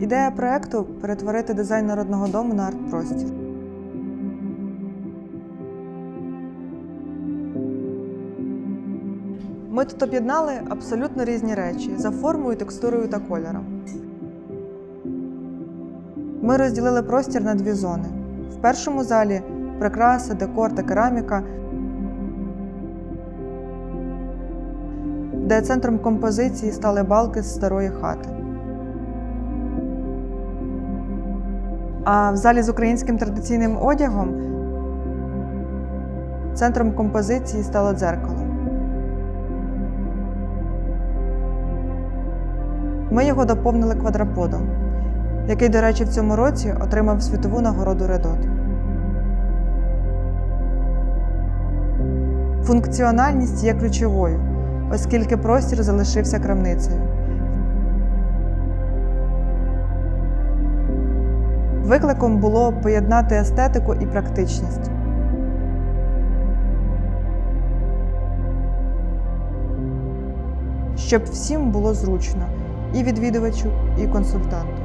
Ідея проекту перетворити дизайн народного дому на арт-простір. Ми тут об'єднали абсолютно різні речі за формою, текстурою та кольором. Ми розділили простір на дві зони. В першому залі прикраси, декор та кераміка, де центром композиції стали балки з старої хати. А в залі з українським традиційним одягом центром композиції стало дзеркало. Ми його доповнили квадраподом, який, до речі, в цьому році отримав світову нагороду Редот. Функціональність є ключовою, оскільки простір залишився крамницею. Викликом було поєднати естетику і практичність. Щоб всім було зручно і відвідувачу, і консультанту.